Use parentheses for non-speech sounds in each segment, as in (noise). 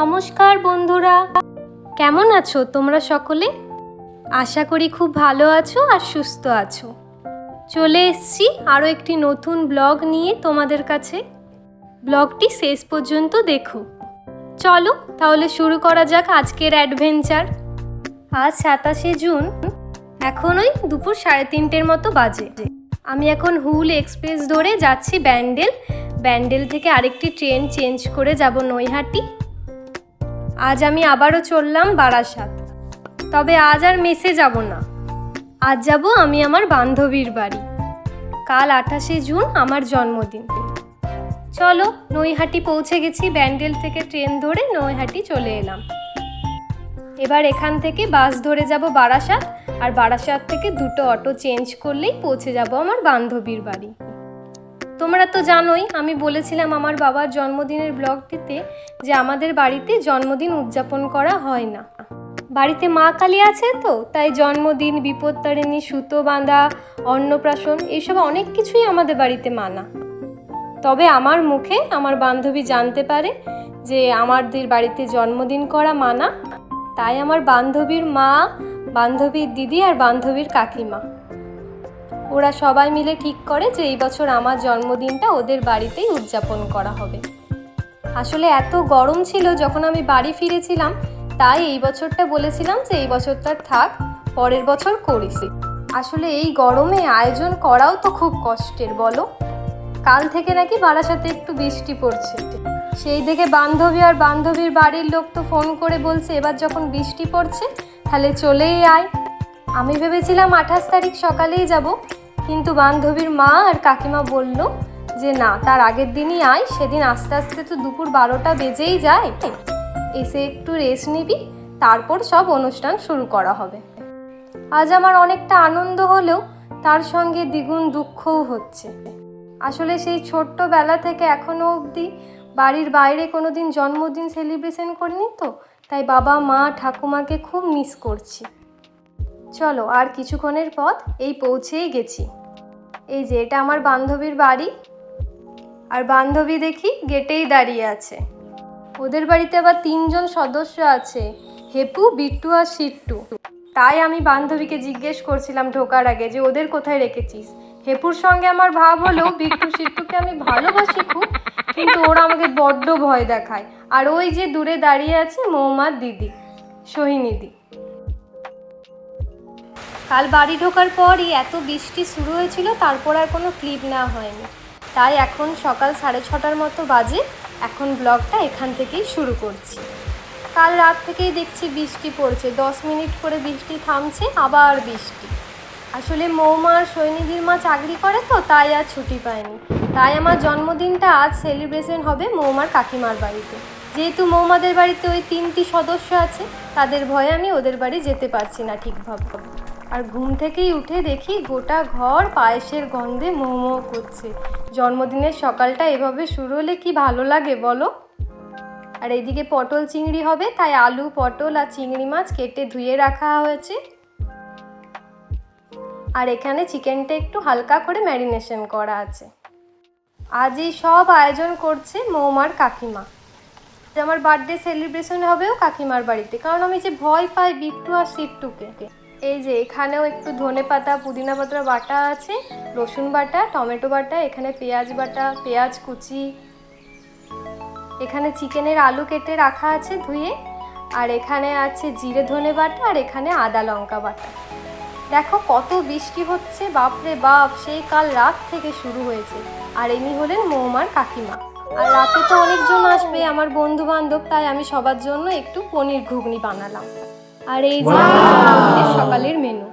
নমস্কার বন্ধুরা। কেমন আছো তোমরা সকলে? আশা করি খুব ভালো আছো আর সুস্থ আছো। চলে এসছি আরও একটি নতুন ব্লগ নিয়ে তোমাদের কাছে। ব্লগটি শেষ পর্যন্ত দেখো। চলো তাহলে শুরু করা যাক আজকের অ্যাডভেঞ্চার আজ সাতাশে জুন, এখন ওই দুপুর সাড়ে তিনটের মতো বাজে। আমি এখন হুল এক্সপ্রেস ধরে যাচ্ছি ব্যান্ডেল। ব্যান্ডেল থেকে আরেকটি ট্রেন চেঞ্জ করে যাব নৈহাটি। আজ আমি আবারও চললাম বারাসাত। তবে আজ আর মেসে যাব না। আজ যাব আমি আমার বান্ধবীর বাড়ি। কাল আঠাশে জুন আমার জন্মদিন। চলো নৈহাটি পৌঁছে গেছি ব্যান্ডেল থেকে ট্রেন ধরে নৈহাটি চলে এলাম। এবার এখান থেকে বাস ধরে যাব বারাসাত, আর বারাসাত থেকে দুটো অটো চেঞ্জ করলেই পৌঁছে যাব আমার বান্ধবীর বাড়ি। তোমরা তো জানোই, আমি বলেছিলাম আমার বাবার জন্মদিনের ব্লগটিতে যে আমাদের বাড়িতে জন্মদিন উদযাপন করা হয় না। বাড়িতে মা কালী আছে তো, তাই জন্মদিন, বিপত্তারিণী, সুতো বাঁধা, অন্নপ্রাশন এইসব অনেক কিছুই আমাদের বাড়িতে মানা। তবে আমার মুখে আমার বান্ধবী জানতে পারে যে আমাদের বাড়িতে জন্মদিন করা মানা, তাই আমার বান্ধবীর মা, বান্ধবীর দিদি আর বান্ধবীর কাকিমা। ওরা সবাই মিলে ঠিক করে যে এই বছর আমার জন্মদিনটা ওদের বাড়িতেই উদযাপন করা হবে। আসলে এত গরম ছিল যখন আমি বাড়ি ফিরেছিলাম, তাই এই বছরটা বলেছিলাম যে এই বছরটা থাক, পরের বছর করিস। আসলে এই গরমে আয়োজন করাও তো খুব কষ্টের, বলো? কাল থেকে নাকি বারাসাতে একটু বৃষ্টি পড়ছে। সেই দেখে বান্ধবী আর বান্ধবীর বাড়ির লোক তো ফোন করে বলছে, এবার যখন বৃষ্টি পড়ছে, তাহলে চলেই আয়। আমি ভেবেছিলাম আঠাশ তারিখ সকালেই যাব কিন্তু বান্ধবীর মা আর কাকিমা বলল যে, না, তার আগের দিনই আয়, সেদিন আস্তে আস্তে তো দুপুর বারোটা বেজেই যায়। এসে একটু রেস্ট নিবি, তারপর সব অনুষ্ঠান শুরু করা হবে। আজ আমার অনেকটা আনন্দ হলেও তার সঙ্গে দ্বিগুণ দুঃখও হচ্ছে। আসলে সেই ছোট্টবেলা থেকে এখনও অবধি বাড়ির বাইরে কোনো দিন জন্মদিন সেলিব্রেশন করিনি তো, তাই বাবা মা ঠাকুমাকে খুব মিস করছি। চলো, আর কিছুক্ষণের পথ এই পৌঁছেই গেছি। এই যে, এটা আমার বান্ধবীর বাড়ি। আর বান্ধবী দেখি গেটেই দাঁড়িয়ে আছে। ওদের বাড়িতে আবার তিনজন সদস্য আছে, হেপু, বিট্টু আর সিট্টু তাই আমি বান্ধবীকে জিজ্ঞেস করছিলাম ঢোকার আগে যে, ওদের কোথায় রেখেছিস? হেপুর সঙ্গে আমার ভাব হলেও বিট্টু সিট্টুকে আমি ভালোবাসি খুব, কিন্তু ওরা আমাকে বড্ড ভয় দেখায়। আর ওই যে দূরে দাঁড়িয়ে আছে মৌমার দিদি সোহিনীদি কাল বাড়ি ঢোকার পরই এত বৃষ্টি শুরু হয়েছিল, তারপর আর কোনো ক্লিপ নেওয়া হয়নি। তাই এখন সকাল সাড়ে ছটার মতো বাজে, এখন ব্লগটা এখান থেকেই শুরু করছি। কাল রাত থেকেই দেখছি বৃষ্টি পড়ছে, দশ মিনিট করে বৃষ্টি থামছে, আবার বৃষ্টি। আসলে মৌমা আর সৈনিধির মা চাকরি করে তো, তাই আর ছুটি পায়নি। তাই আমার জন্মদিনটা আজ সেলিব্রেশন হবে মৌমার কাকিমার বাড়িতে। যেহেতু মৌমাদের বাড়িতে ওই তিনটি সদস্য আছে, তাদের ভয়ে আমি ওদের বাড়ি যেতে পারছি না ঠিকভাবে। আর ঘুম থেকেই উঠে দেখি গোটা ঘর পায়েসের গন্ধে মোমো করছে। জন্মদিনের সকালটা এভাবে শুরু হলে কি ভালো লাগে বলো? আর এদিকে পটল চিংড়ি হবে, তাই আলু, পটল আর চিংড়ি মাছ কেটে ধুয়ে রাখা হয়েছে। আর এখানে চিকেনটা একটু হালকা করে ম্যারিনেশন করা আছে। আজ এই সব আয়োজন করছে মৌমার কাকিমা। আমার বার্থডে সেলিব্রেশন হবেও কাকিমার বাড়িতে, কারণ আমি যে ভয় পাই বিট্টু আর সিট্টুকে। এই যে এখানেও একটু ধনে পাতা, পুদিনা পাতা বাটা আছে, রসুন বাটা, টমেটো বাটা, এখানে পেঁয়াজ বাটা, পেঁয়াজ কুচি। এখানে চিকেনের আলু কেটে রাখা আছে ধুয়ে, আর এখানে আছে জিরে ধনে বাটা, আর এখানে আদা লঙ্কা বাটা। দেখো কত বৃষ্টি হচ্ছে, বাপরে বাপ, সেই কাল রাত থেকে শুরু হয়েছে। আর ইনি হলেন মৌমার কাকিমা। আর রাতে তো অনেকজন আসবে, আমার বন্ধু বান্ধব তাই আমি সবার জন্য একটু পনির ঘুগনি বানালাম। আর এই যে আমাদের সকালের মেনু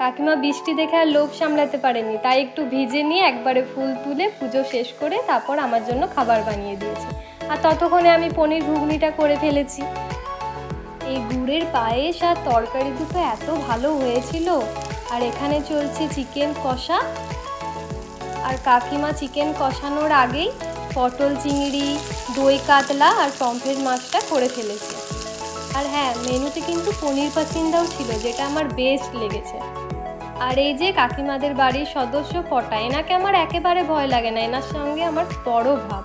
কাকিমা বৃষ্টি দেখে আর লোভ সামলাতে পারেনি তাই একটু ভিজে নিয়ে একবারে ফুল তুলে পুজো শেষ করে তারপর আমার জন্য খাবার বানিয়ে দিয়েছে। আর ততক্ষণে আমি পনির ঘুগনিটা করে ফেলেছি। এই গুড়ের পায়েস আর তরকারি দুটো এত ভালো হয়েছিল। আর এখানে চলছে চিকেন কষা। আর কাকিমা চিকেন কষানোর আগেই পটল চিংড়ি দই কাতলা আর পম্ফ্রেট মাছটা করে ফেলেছে। আর হ্যাঁ মেনুতে কিন্তু পনির পাচিন্দাও ছিল, যেটা আমার বেস্ট লেগেছে। আর এই যে কাকিমাদের বাড়ির সদস্য পটা এনাকে আমার একেবারে ভয় লাগে না, এনার সঙ্গে আমার বড় ভাব।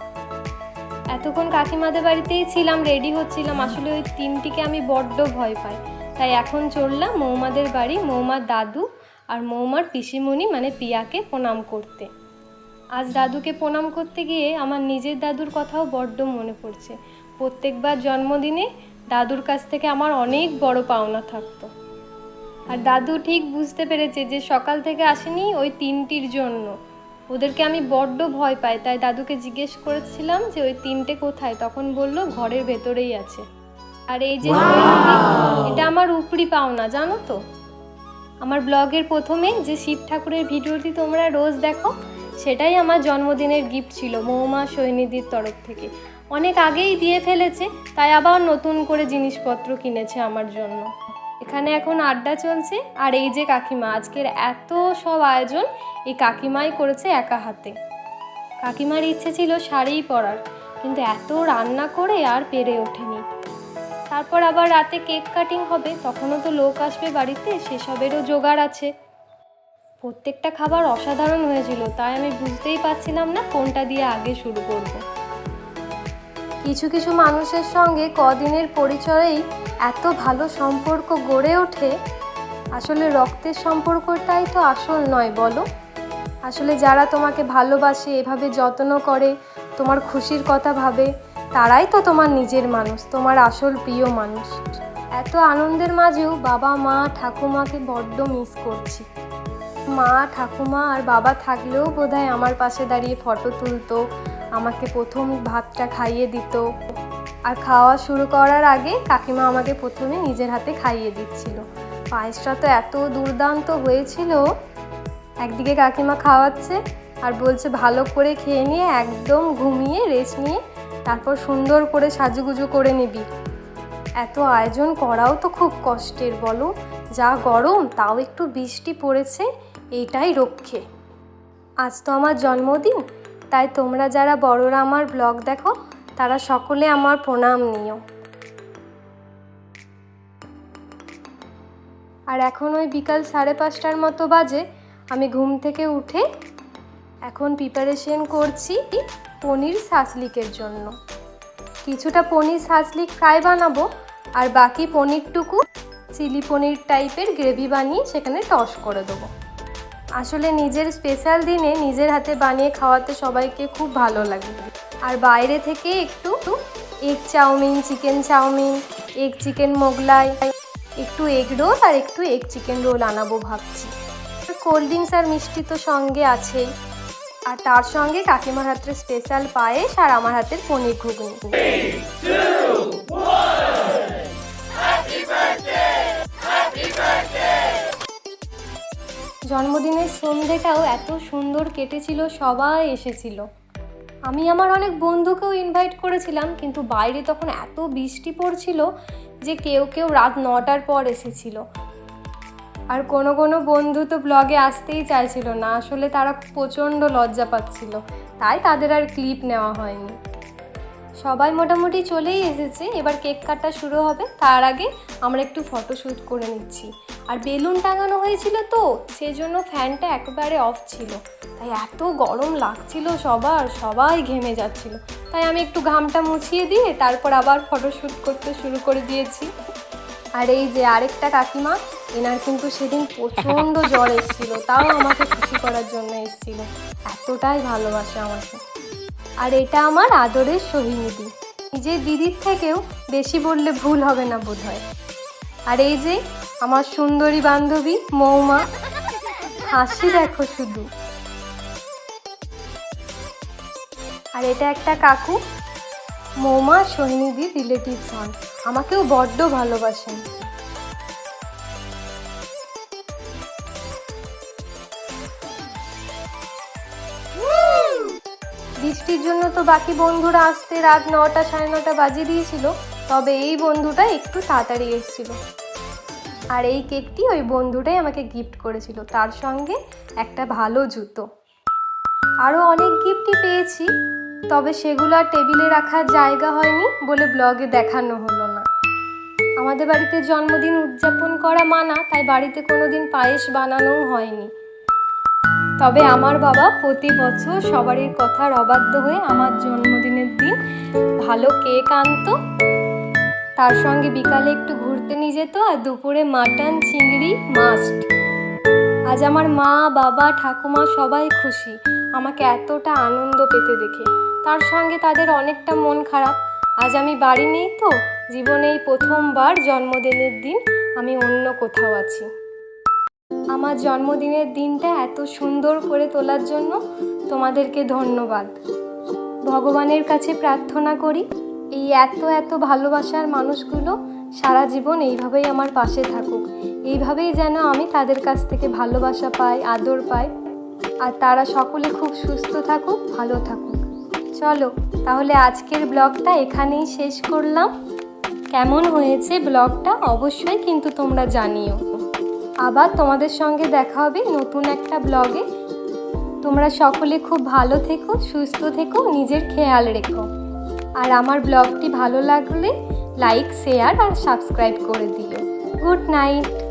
এতক্ষণ কাকিমাদের বাড়িতেই ছিলাম রেডি হচ্ছিলাম, আসলে ওই তিনটিকে আমি বড্ড ভয় পাই। তাই এখন চললাম মৌমাদের বাড়ি মৌমার দাদু আর মৌমার পিসিমণি মানে পিয়াকে প্রণাম করতে। আজ দাদুকে প্রণাম করতে গিয়ে আমার নিজের দাদুর কথাও বড্ড মনে পড়ছে। প্রত্যেকবার জন্মদিনে দাদুর কাছ থেকে আমার অনেক বড় পাওনা থাকতো। আর দাদু ঠিক বুঝতে পেরেছে যে সকাল থেকে আসেনি ওই তিনটির জন্য। ওদেরকে আমি বড্ড ভয় পাই তাই দাদুকে জিজ্ঞেস করেছিলাম যে ওই তিনটে কোথায়? তখন বলল ঘরের ভেতরেই আছে। আর এই যে এটা আমার উপরি পাওনা জানো তো? আমার ব্লগের প্রথমে যে শিব ঠাকুরের ভিডিওটি তোমরা রোজ দেখো সেটাই আমার জন্মদিনের গিফট ছিল মৌমা সৈনিধির তরফ থেকে। অনেক আগেই দিয়ে ফেলেছে, তাই আবার নতুন করে জিনিসপত্র কিনেছে আমার জন্য। এখানে এখন আড্ডা চলছে, আর এই যে কাকিমা, আজকের এত সব আয়োজন এই কাকিমাই করেছে একা হাতে। কাকিমার ইচ্ছে ছিল শাড়িই পরার, কিন্তু এত রান্না করে আর পেরে ওঠেনি। তারপর আবার রাতে কেক কাটিং হবে, তখনও তো লোক আসবে বাড়িতে, সেসবেরও জোগাড় আছে। প্রত্যেকটা খাবার অসাধারণ হয়েছিল, তাই আমি বুঝতেই পারছিলাম না কোনটা দিয়ে আগে শুরু করব। কিছু কিছু মানুষের সঙ্গে কদিনের পরিচয়েই এত ভালো সম্পর্ক গড়ে ওঠে, আসলে রক্তের সম্পর্কটাই তো আসল নয়, বলো? আসলে যারা তোমাকে ভালোবাসে, এভাবে যত্ন করে, তোমার খুশির কথা ভাবে, তারাই তো তোমার নিজের মানুষ, তোমার আসল প্রিয় মানুষ। এত আনন্দের মাঝেও বাবা, মা, ঠাকুমাকে বড্ড মিস করছি। মা, ঠাকুমা আর বাবা থাকলেও বোধহয় আমার পাশে দাঁড়িয়ে ফটো তুলতো আমাকে প্রথম ভাতটা খাইয়ে দিত। আর খাওয়া শুরু করার আগে কাকিমা আমাকে প্রথমে নিজের হাতে খাইয়ে দিচ্ছিল। পায়েসটা তো এত দুর্দান্ত হয়েছিল। একদিকে কাকিমা খাওয়াচ্ছে আর বলছে, ভালো করে খেয়ে নিয়ে একদম ঘুমিয়ে রেস্ট নিয়ে তারপর সুন্দর করে সাজুগুজু করে নিবি। এত আয়োজন করাও তো খুব কষ্টের, বলো? যা গরম, তাও একটু বৃষ্টি পড়েছে এইটাই রক্ষে। আজ তো আমার জন্মদিন তাই তোমরা যারা বড়রা আমার ব্লগ দেখো, তারা সকলে আমার প্রণাম নিও। আর এখন ওই বিকাল সাড়ে পাঁচটার মতো বাজে, আমি ঘুম থেকে উঠে এখন প্রিপারেশন করছি পনির সাসলিকের জন্য। কিছুটা পনির সাসলিক ফ্রাই বানাবো, আর বাকি পনিরটুকু চিলি পনির টাইপের গ্রেভি বানিয়ে সেখানে টস করে দেবো। আসলে নিজের স্পেশাল দিনে নিজের হাতে বানিয়ে খাওয়াতে সবাইকে খুব ভালো লাগে। আর বাইরে থেকে একটু egg chowmein chicken chowmein egg chicken Mughlai, একটু এগ রোল আর একটু এগ চিকেন রোল আনাবো ভাবছি। কোল্ড ড্রিঙ্কস আর মিষ্টি তো সঙ্গে আছেই। আর তার সঙ্গে কাকিমার হাতের স্পেশাল পায়েস আর আমার হাতের পনির ঘুগনি। জন্মদিনের সন্ধেটাও এত সুন্দর কেটেছিল, সবাই এসেছিল। আমি আমার অনেক বন্ধুকেও ইনভাইট করেছিলাম, কিন্তু বাইরে তখন এত বৃষ্টি পড়ছিল যে কেউ কেউ রাত নটার পর এসেছিল। আর কোনো কোনো বন্ধু তো ব্লগে আসতেই চাইছিল না, আসলে তারা প্রচণ্ড লজ্জা পাচ্ছিল। তাই তাদের আর ক্লিপ নেওয়া হয়নি। সবাই মোটামুটি চলেই এসেছে, এবার কেক কাটা শুরু হবে, তার আগে আমরা একটু ফটোশ্যুট করে নিচ্ছি। আর বেলুন টাঙানো হয়েছিল তো সেজন্য ফ্যানটা একেবারে অফ ছিল। তাই এত গরম লাগছিল সবার সবাই ঘেমে যাচ্ছিল। তাই আমি একটু ঘামটা মুছিয়ে দিয়ে তারপর আবার ফটোশ্যুট করতে শুরু করে দিয়েছি। আর এই যে আরেকটা কাকিমা এনার কিন্তু সেদিন প্রচণ্ড (laughs) জ্বর এসেছিল তাও আমাকে খুশি করার জন্য এসেছিল। এতটাই ভালোবাসে আমাকে। আর এটা আমার আদরের সোহিনীদি। নিজের দিদির থেকেও বেশি বললে ভুল হবে না বোধ হয় আর এই যে আমার সুন্দরী বান্ধবী, মৌমা, হাসি দেখো শুধু। আর এটা একটা কাকু, মৌমা সোহিনীদি রিলেটিভস হন। আমাকেও বড্ড ভালোবাসেন। বৃষ্টির জন্য তো বাকি বন্ধুরা আসতে রাত নটা সাড়ে নটা বাজিয়ে দিয়েছিল, তবে এই বন্ধুটা একটু তাড়াতাড়ি এসেছিল। আর এই কেকটি ওই বন্ধুটাই আমাকে গিফট করেছিল। তার সঙ্গে একটা ভালো জুতো। আরও অনেক গিফটই পেয়েছি, তবে সেগুলো আর টেবিলে রাখার জায়গা হয়নি বলে ব্লগে দেখানো হলো না। আমাদের বাড়িতে জন্মদিন উদযাপন করা মানা, তাই বাড়িতে কোনো দিন পায়েস বানানোও হয়নি। তবে আমার বাবা প্রতি বছর সবারই কথার অবাধ্য হয়ে আমার জন্মদিনের দিন ভালো কেক আনতো। তার সঙ্গে বিকালে একটু ঘুরতে নিয়ে যেত আর দুপুরে মাটন, চিংড়ি, মাস্ট। আজ আমার মা, বাবা, ঠাকুমা সবাই খুশি। আমাকে এতটা আনন্দ পেতে দেখে। তার সঙ্গে তাদের অনেকটা মন খারাপ। আজ আমি বাড়ি নেই তো, জীবনে এই প্রথমবার জন্মদিনের দিন আমি অন্য কোথাও আছি। আমার জন্মদিনের দিনটা এত সুন্দর করে তোলার জন্য তোমাদেরকে ধন্যবাদ। ভগবানের কাছে প্রার্থনা করি, এই এত এত ভালোবাসার মানুষগুলো সারা জীবন এইভাবেই আমার পাশে থাকুক। এইভাবেই যেন আমি তাদের কাছ থেকে ভালোবাসা পাই, আদর পাই। আর তারা সকলে খুব সুস্থ থাকুক, ভালো থাকুক। চলো, তাহলে আজকের ব্লগটা এখানেই শেষ করলাম। কেমন হয়েছে ব্লগটা অবশ্যই কিন্তু তোমরা জানিও। আবার তোমাদের সঙ্গে দেখা হবে নতুন একটা ব্লগে। তোমরা সকলে খুব ভালো থেকো, সুস্থ থেকো, নিজের খেয়াল রেখো। আর আমার ব্লগটি ভালো লাগলে লাইক শেয়ার আর সাবস্ক্রাইব করে দিও। Good night.